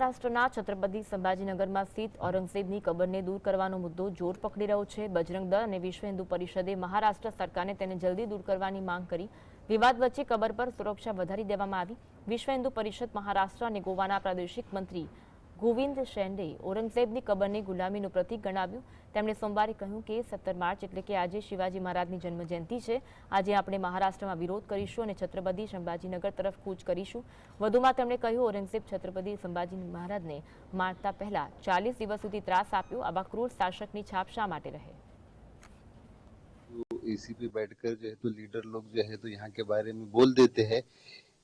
મહારાષ્ટ્રના છત્રપતિ સંભાજીનગરમાં સ્થિત ઔરંગઝેબની કબરને દૂર કરવાનો મુદ્દો જોર પકડી રહ્યો છે. બજરંગ દળ અને વિશ્વ હિન્દુ પરિષદે મહારાષ્ટ્ર સરકારને તેને જલ્દી દૂર કરવાની માંગ કરી. વિવાદ વચ્ચે કબર પર સુરક્ષા વધારી દેવામાં આવી. વિશ્વ હિન્દુ પરિષદ મહારાષ્ટ્ર અને ગોવાના પ્રાદેશિક મંત્રી ગોવિંદ શેંડે ઔરંગઝેબની કબરને ગુલામીનું પ્રતીક ગણાવ્યું તેમણે સોમવારે કહ્યું કે સત્તર માર્ચ એટલે કે આજે શિવાજી મહારાજની જન્મજયંતિ છે આજે આપણે મહારાષ્ટ્રમાં વિરોધ કરીશું અને છત્રપતિ સંભાજીનગર તરફ કૂચ કરીશું વધુમાં તેમણે કહ્યું ઔરંગઝેબ છત્રપતિ સંભાજી મહારાજને મારતા પહેલા ચાલીસ દિવસ સુધી ત્રાસ આપ્યો આવા ક્રૂર શાસકની છાપ શા માટે રહે तो एसी पे बैठकर जो है तो लीडर लोग जो है तो यहाँ के बारे में बोल देते हैं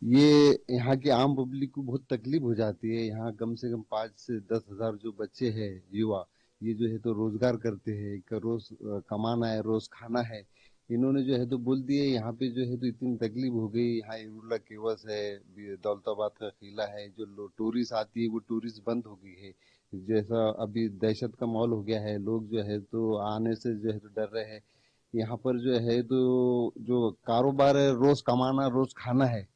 ये यहाँ के आम पब्लिक को बहुत तकलीफ़ हो जाती है। यहाँ कम से कम पाँच से दस हज़ार जो बच्चे हैं, युवा, ये जो है तो रोज़गार करते हैं रोज कमाना है, रोज खाना है। इन्होंने जो है तो बोल दिए, यहाँ पे जो है तो इतनी तकलीफ़ हो गई। यहाँ इरुला केवस है दौलताबाद का किला है, जो टूरिस्ट आती है, वो टूरिस्ट बंद हो गई है। जैसा अभी दहशत का माहौल हो गया है, लोग जो है तो आने से जो है तो डर रहे हैं। यहाँ पर जो है तो जो कारोबार है, रोज कमाना, रोज खाना है।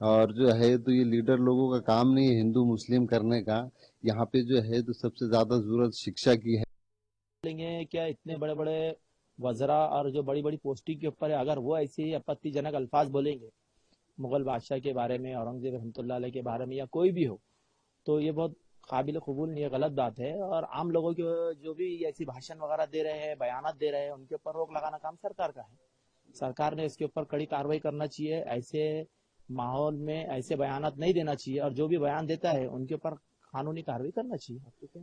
और जो है तो ये लीडर लोगों का काम नहीं है हिंदू मुस्लिम करने का। यहाँ पे जो है तो सबसे ज़्यादा ज़रूरत शिक्षा की है। क्या इतने बड़े बड़े वजरा और जो बड़ी बड़ी पोस्टिंग के ऊपर है, अगर वो ऐसे ही आपत्तिजनक अल्फाज बोलेंगे, मुगल बादशाह के बारे में, औरंगज़ेब अलैह के बारे में या कोई भी हो तो ये बहुत काबिल कबूल नहीं है, गलत बात है। और आम लोगों के जो भी ऐसी भाषण वगैरह दे रहे हैं बयान दे रहे हैं, उनके ऊपर रोक लगाना काम सरकार का है। सरकार ने इसके ऊपर कड़ी कार्रवाई करना चाहिए, ऐसे माहौल में ऐसे बयान नहीं देना चाहिए और जो भी बयान देता है, उनके ऊपर कानूनी कार्रवाई करना चाहिए आपको क्या?